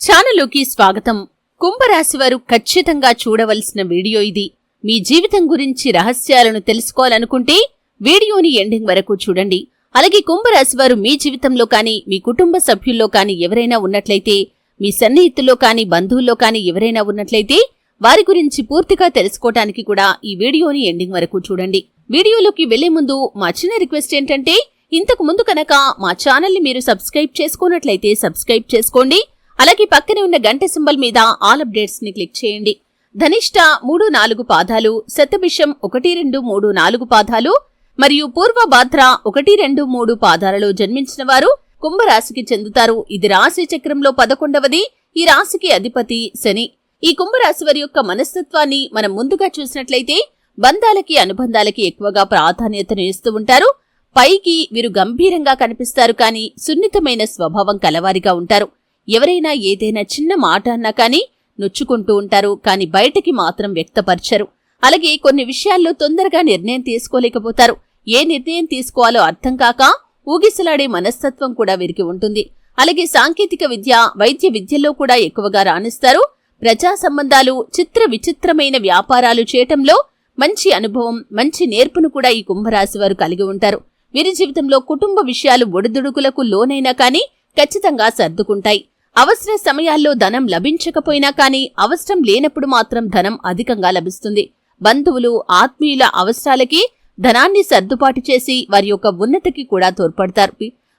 ఛానల్లోకి స్వాగతం. కుంభరాశి వారు ఖచ్చితంగా చూడవలసిన వీడియో ఇది. మీ జీవితం గురించి రహస్యాలను తెలుసుకోవాలనుకుంటే వీడియోని ఎండింగ్ వరకు చూడండి. అలాగే కుంభరాశి వారు మీ జీవితంలో కానీ మీ కుటుంబ సభ్యుల్లో కానీ ఎవరైనా ఉన్నట్లయితే మీ సన్నిహితుల్లో కానీ బంధువుల్లో కానీ ఎవరైనా ఉన్నట్లయితే వారి గురించి పూర్తిగా తెలుసుకోవటానికి కూడా ఈ వీడియోని ఎండింగ్ వరకు చూడండి. వీడియోలోకి వెళ్ళే ముందు మా చిన్న రిక్వెస్ట్ ఏంటంటే ఇంతకు ముందు కనుక మా ఛానల్ని మీరు సబ్స్క్రైబ్ చేసుకున్నట్లయితే సబ్స్క్రైబ్ చేసుకోండి. అలాగే పక్కనే ఉన్న గంట సింబల్ మీద ఆల్ అప్డేట్స్ని క్లిక్ చేయండి. ధనిష్ట మూడు నాలుగు పాదాలు శతభిషం ఒకటి రెండు మూడు నాలుగు పాదాలు మరియు పూర్వ భాద్ర ఒకటి రెండు మూడు పాదాలలో జన్మించిన వారు కుంభరాశికి చెందుతారు. ఇది రాశి చక్రంలో పదకొండవది. ఈ రాశికి అధిపతి శని. ఈ కుంభరాశి వారి యొక్క మనస్తత్వాన్ని మనం ముందుగా చూసినట్లయితే బంధాలకి అనుబంధాలకి ఎక్కువగా ప్రాధాన్యతను ఇస్తూ ఉంటారు. పైకి వీరు గంభీరంగా కనిపిస్తారు కానీ సున్నితమైన స్వభావం కలవారిగా ఉంటారు. ఎవరైనా ఏదైనా చిన్న మాట అన్నా కానీ నొచ్చుకుంటూ ఉంటారు కానీ బయటికి మాత్రం వ్యక్తపరచరు. అలాగే కొన్ని విషయాల్లో తొందరగా నిర్ణయం తీసుకోలేకపోతారు. ఏ నిర్ణయం తీసుకోవాలో అర్థం కాక ఊగిసలాడే మనస్తత్వం కూడా వీరికి ఉంటుంది. అలాగే సాంకేతిక విద్య వైద్య విద్యలో కూడా ఎక్కువగా రాణిస్తారు. ప్రజా సంబంధాలు చిత్ర విచిత్రమైన వ్యాపారాలు చేయటంలో మంచి అనుభవం మంచి నేర్పును కూడా ఈ కుంభరాశి వారు కలిగి ఉంటారు. వీరి జీవితంలో కుటుంబ విషయాలు ఒడిదుడుకులకు లోనైనా కానీ ఖచ్చితంగా సర్దుకుంటాయి. అవసర సమయాల్లో ధనం లభించకపోయినా కానీ అవసరం లేనప్పుడు మాత్రం ధనం అధికంగా లభిస్తుంది. బంధువులు ఆత్మీయుల అవసరాలకి ధనాన్ని సర్దుబాటు చేసి వారి యొక్క ఉన్నతికి కూడా తోడ్పడతారు.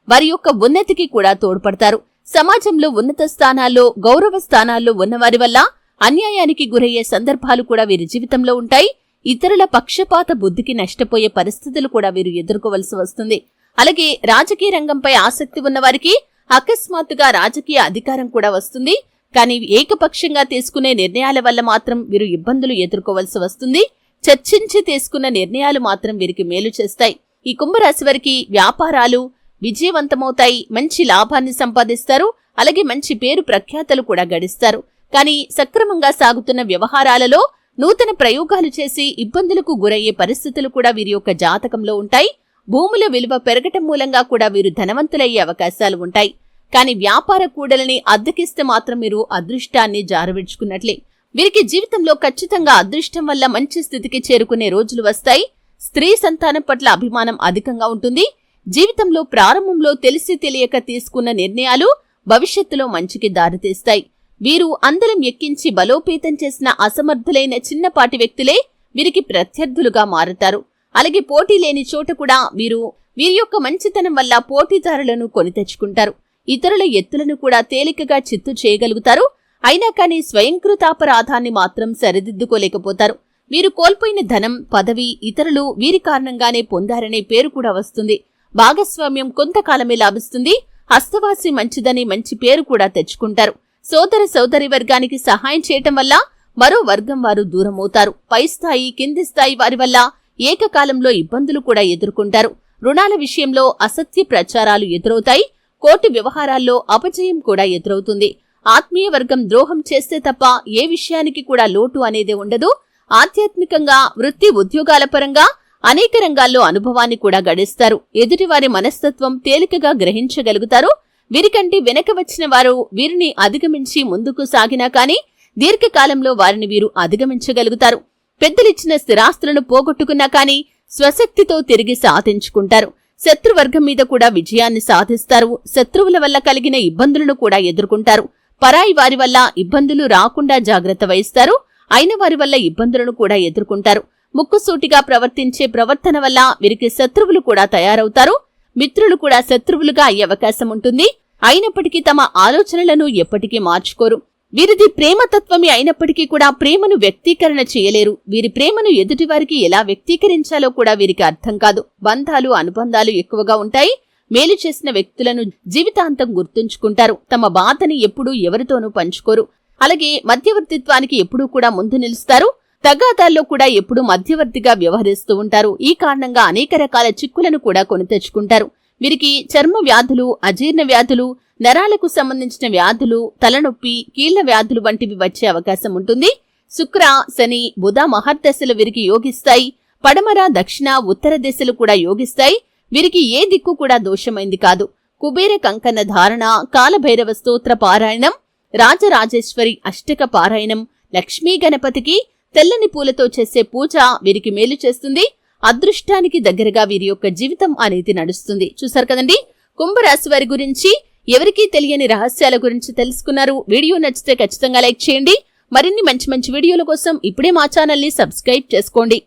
వారి యొక్క ఉన్నతికి కూడా తోడ్పడతారు. సమాజంలో ఉన్నత స్థానాల్లో గౌరవ స్థానాల్లో ఉన్నవారి వల్ల అన్యాయానికి గురయ్యే సందర్భాలు కూడా వీరి జీవితంలో ఉంటాయి. ఇతరుల పక్షపాత బుద్ధికి నష్టపోయే పరిస్థితులు కూడా వీరు ఎదుర్కోవలసి వస్తుంది. అలాగే రాజకీయ రంగంపై ఆసక్తి ఉన్నవారికి అకస్మాత్తుగా రాజకీయ అధికారం కూడా వస్తుంది. కానీ ఏకపక్షంగా తీసుకునే నిర్ణయాల వల్ల మాత్రం వీరు ఇబ్బందులు ఎదుర్కోవలసి వస్తుంది. చర్చించి తీసుకున్న నిర్ణయాలు మాత్రం వీరికి మేలు చేస్తాయి. ఈ కుంభరాశి వారికి వ్యాపారాలు విజయవంతమవుతాయి. మంచి లాభాన్ని సంపాదిస్తారు. అలాగే మంచి పేరు ప్రఖ్యాతలు కూడా గడిస్తారు. కానీ సక్రమంగా సాగుతున్న వ్యవహారాలలో నూతన ప్రయోగాలు చేసి ఇబ్బందులకు గురయ్యే పరిస్థితులు కూడా వీరి యొక్క జాతకంలో ఉంటాయి. భూముల విలువ పెరగటం మూలంగా కూడా వీరు ధనవంతులయ్యే అవకాశాలు ఉంటాయి. కానీ వ్యాపార కూడలని అద్దెకిస్తే మాత్రం మీరు అదృష్టాన్ని జారవిడ్చుకున్నట్లే. వీరికి జీవితంలో ఖచ్చితంగా అదృష్టం వల్ల మంచి స్థితికి చేరుకునే రోజులు వస్తాయి. స్త్రీ సంతానం పట్ల అభిమానం అధికంగా ఉంటుంది. జీవితంలో ప్రారంభంలో తెలిసి తెలియక తీసుకున్న నిర్ణయాలు భవిష్యత్తులో మంచికి దారితీస్తాయి. వీరు అందరం ఎక్కించి బలోపేతం చేసిన అసమర్థులైన చిన్నపాటి వ్యక్తులే వీరికి ప్రత్యర్థులుగా మారతారు. అలాగే పోటీ లేని చోట కూడా వీరు వీరి యొక్క మంచితనం వల్ల పోటీదారులను కొని తెచ్చుకుంటారు. ఇతరుల ఎత్తులను కూడా తేలికగా చిత్తు చేయగలుగుతారు. అయినా కానీ స్వయంకృతాపరాధాన్ని మాత్రం సరిదిద్దుకోలేకపోతారు. వీరు కోల్పోయిన ధనం పదవి ఇతరులు వీరి కారణంగానే పొందారనే పేరు కూడా వస్తుంది. భాగస్వామ్యం కొంతకాలమే లాభిస్తుంది. హస్తవాసి మంచిదని మంచి పేరు కూడా తెచ్చుకుంటారు. సోదర సోదరి వర్గానికి సహాయం చేయటం వల్ల మరో వర్గం వారు దూరమవుతారు. పై స్థాయి కింది స్థాయి వారి వల్ల ఏకకాలంలో ఇబ్బందులు కూడా ఎదుర్కొంటారు. రుణాల విషయంలో అసత్య ప్రచారాలు ఎదురవుతాయి. కోర్టు వ్యవహారాల్లో అపజయం కూడా ఎదురవుతుంది. ఆత్మీయ వర్గం ద్రోహం చేస్తే తప్ప ఏ విషయానికి కూడా లోటు అనేది ఉండదు. ఆధ్యాత్మికంగా వృత్తి ఉద్యోగాల పరంగా అనేక రంగాల్లో అనుభవాన్ని కూడా గడిస్తారు. ఎదుటివారి మనస్తత్వం తేలికగా గ్రహించగలుగుతారు. వీరికంటే వెనక వచ్చిన వారు వీరిని అధిగమించి ముందుకు సాగినా కానీ దీర్ఘకాలంలో వారిని వీరు అధిగమించగలుగుతారు. పెద్దలిచ్చిన స్థిరాస్తులను పోగొట్టుకున్నా కానీ స్వశక్తితో తిరిగి సాధించుకుంటారు. శత్రువర్గం మీద కూడా విజయాన్ని సాధిస్తారు. శత్రువుల వల్ల కలిగిన ఇబ్బందులను కూడా ఎదుర్కొంటారు. పరాయి వారి వల్ల ఇబ్బందులు రాకుండా జాగ్రత్త వహిస్తారు. అయిన వారి వల్ల ఇబ్బందులను కూడా ఎదుర్కొంటారు. ముక్కుసూటిగా ప్రవర్తించే ప్రవర్తన వల్ల వీరికి శత్రువులు కూడా తయారవుతారు. మిత్రులు కూడా శత్రువులుగా అయ్యే అవకాశం ఉంటుంది. అయినప్పటికీ తమ ఆలోచనలను ఎప్పటికీ మార్చుకోరు. వీరిది ప్రేమతత్వమే అయినప్పటికీ కూడా ప్రేమను వ్యక్తీకరణ చేయలేరు. వీరి ప్రేమను ఎదుటివారికి ఎలా వ్యక్తీకరించాలో కూడా వీరికి అర్థం కాదు. బంధాలు అనుబంధాలు ఎక్కువగా ఉంటాయి. మేలు చేసిన వ్యక్తులను జీవితాంతం గుర్తుంచుకుంటారు. తమ బాధని ఎప్పుడూ ఎవరితోనూ పంచుకోరు. అలాగే మధ్యవర్తిత్వానికి ఎప్పుడూ కూడా ముందు నిలుస్తారు. తగాదాల్లో కూడా ఎప్పుడూ మధ్యవర్తిగా వ్యవహరిస్తూ ఉంటారు. ఈ కారణంగా అనేక రకాల చిక్కులను కూడా కొని తెచ్చుకుంటారు. వీరికి చర్మ వ్యాధులు అజీర్ణ వ్యాధులు నరాలకు సంబంధించిన వ్యాధులు తలనొప్పి కీళ్ళ వ్యాధులు వంటివి వచ్చే అవకాశం ఉంటుంది. శుక్ర శని బుధ మహర్దశలు వీరికి యోగిస్తాయి. పడమర దక్షిణ ఉత్తర దిశలు కూడా యోగిస్తాయి. వీరికి ఏ దిక్కు కూడా దోషమైంది కాదు. కుబేర కంకణ ధారణ కాలభైరవ స్తోత్ర పారాయణం రాజరాజేశ్వరి అష్టక పారాయణం లక్ష్మీ గణపతికి తెల్లని పూలతో చేసే పూజ వీరికి మేలు చేస్తుంది. అదృష్టానికి దగ్గరగా వీరి యొక్క జీవితం అనేది నడుస్తుంది. చూసారు కదండి? కుంభరాశి వారి గురించి ఎవరికీ తెలియని రహస్యాల గురించి తెలుసుకున్నారు. వీడియో నచ్చితే ఖచ్చితంగా లైక్ చేయండి. మరిన్ని మంచి మంచి వీడియోల కోసం ఇప్పుడే మా ఛానల్ని సబ్స్క్రైబ్ చేసుకోండి.